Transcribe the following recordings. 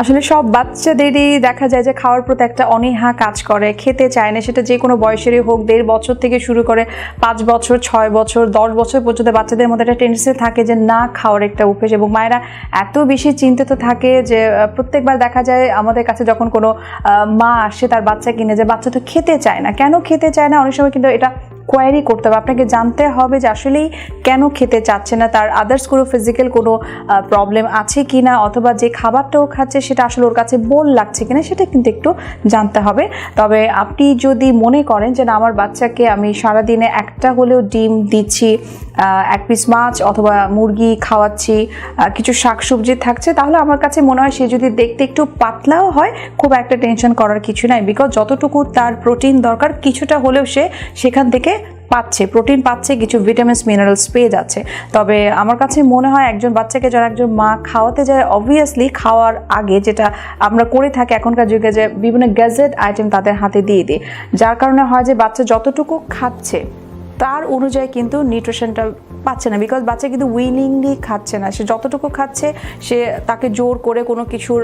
আসলে সব বাচ্চাদেরই দেখা যায় যে খাওয়ার প্রতি একটা অনীহা কাজ করে, খেতে চায় না। সেটা যে কোনো বয়সেরই হোক, দেড় বছর থেকে শুরু করে পাঁচ বছর, ছয় বছর, দশ বছর পর্যন্ত বাচ্চাদের মধ্যে একটা টেন্ডেন্সি থাকে যে না খাওয়ার একটা অভ্যেস। এবং মায়েরা এত বেশি চিন্তিত থাকে যে প্রত্যেকবার দেখা যায় আমাদের কাছে যখন কোনো মা আসে তার বাচ্চা কিনে যে বাচ্চা তো খেতে চায় না। কেন খেতে চায় না? অনেক সময় কিন্তু এটা কোয়ারি করতে হবে। আপনাকে জানতে হবে যে আসলেই কেন খেতে চাচ্ছে না, তার আদার্স কোনো ফিজিক্যাল কোনো প্রবলেম আছে কি না অথবা যে খাবারটাও খাচ্ছে সেটা আসলে ওর কাছে বোল লাগছে কিনা সেটা কিন্তু একটু জানতে হবে। তবে আপনি যদি মনে করেন যে না, আমার বাচ্চাকে আমি সারাদিনে একটা হলেও ডিম দিচ্ছি এক পিস মাছ অথবা মুরগি খাওয়াচ্ছি কিছু শাকসবজি থাকছে, তাহলে আমার কাছে মনে হয় সে যদি দেখতে একটু পাতলাও হয়, খুব একটা টেনশন করার কিছু নাই। বিকজ যতটুকু তার প্রোটিন দরকার, কিছুটা হলেও সে সেখান থেকে পাচ্ছে, প্রোটিন পাচ্ছে, কিছু ভিটামিনস মিনারেলস পেয়ে যাচ্ছে। তবে আমার কাছে মনে হয় একজন বাচ্চাকে যারা একজন মা খাওয়াতে যায় অবভিয়াসলি খাওয়ার আগে যেটা আমরা করে থাকি এখনকার যুগে যে বিভিন্ন গ্যাজেট আইটেম তাদের হাতে দিয়ে দিই। যার কারণে হয় যে বাচ্চা যতটুকু খাচ্ছে তার অনুযায়ী কিন্তু নিউট্রিশনটা পাচ্ছে না বিকজ বাচ্চা কিন্তু উইলিংলি খাচ্ছে না। সে যতটুকু খাচ্ছে, সে তাকে জোর করে কোনো কিছুর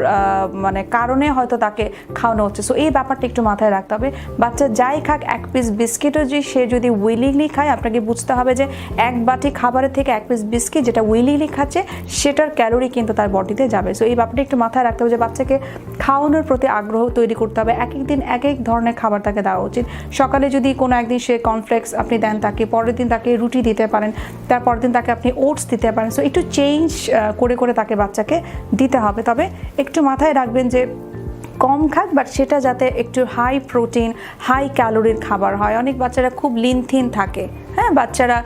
মানে কারণে হয়তো তাকে খাওয়ানো হচ্ছে। সো এই ব্যাপারটা একটু মাথায় রাখতে হবে। বাচ্চা যাই খাক, এক পিস বিস্কিটও যে সে যদি উইলিংলি খায়, আপনাকে বুঝতে হবে যে এক বাটি খাবারের থেকে এক পিস বিস্কিট যেটা উইলিংলি খাচ্ছে, সেটার ক্যালোরি কিন্তু তার বডিতে যাবে। সো এই ব্যাপারটা একটু মাথায় রাখতে হবে যে বাচ্চাকে খাওয়ানোর প্রতি আগ্রহ তৈরি করতে হবে। এক এক দিন এক এক ধরনের খাবার তাকে দেওয়া উচিত। সকালে যদি কোনো একদিন সে কর্নফ্লেক্স আপনি দেন তাকে, পরের দিন তাকে রুটি দিতে পারেন, তারপরের দিন তাকে আপনি ওটস দিতে পারেন। সো একটু চেঞ্জ করে করে তাকে বাচ্চাকে দিতে হবে। তবে একটু মাথায় রাখবেন যে কম খাক বাট সেটা যাতে একটু হাই প্রোটিন হাই ক্যালোরির খাবার হয়। অনেক বাচ্চারা খুব লিন থিন থাকে। হ্যাঁ বাচ্চারা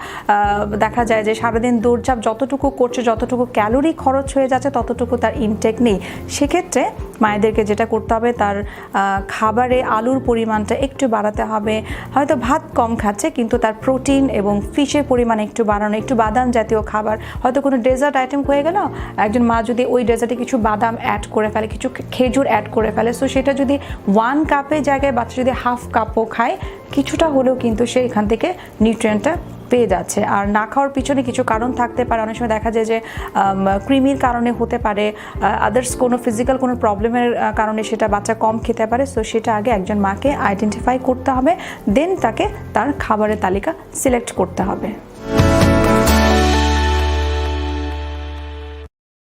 দেখা যায় যে সারাদিন দৌড়ঝাঁপ যতটুকু করছে, যতটুকু ক্যালোরি খরচ হয়ে যাচ্ছে, ততটুকু তার ইনটেক নেই। সেক্ষেত্রে মায়েদেরকে যেটা করতে হবে, তার খাবারে আলুর পরিমাণটা একটু বাড়াতে হবে। হয়তো ভাত কম খাচ্ছে, কিন্তু তার প্রোটিন এবং ফিশের পরিমাণ একটু বাড়ানো, একটু বাদাম জাতীয় খাবার। হয়তো কোনো ডেজার্ট আইটেম হয়ে গেল, একজন মা যদি ওই ডেজার্টে কিছু বাদাম অ্যাড করে ফেলে, কিছু খেজুর অ্যাড করে ফেলে সো সেটা যদি ওয়ান কাপের জায়গায় বাচ্চা যদি হাফ কাপও খায় কিছুটা হলেও কিন্তু সে এখান থেকে নিউট্রিয়েন্টটা পেয়ে যাচ্ছে। আর না খাওয়ার পিছনে কিছু কারণ থাকতে পারে। অনেক সময় দেখা যায় যে ক্রিমির কারণে হতে পারে আদার্স কোনো ফিজিক্যাল কোনো প্রবলেমের কারণে সেটা বাচ্চা কম খেতে পারে। সো সেটা আগে একজন মাকে আইডেন্টিফাই করতে হবে। দেন তাকে তার খাবারের তালিকা সিলেক্ট করতে হবে।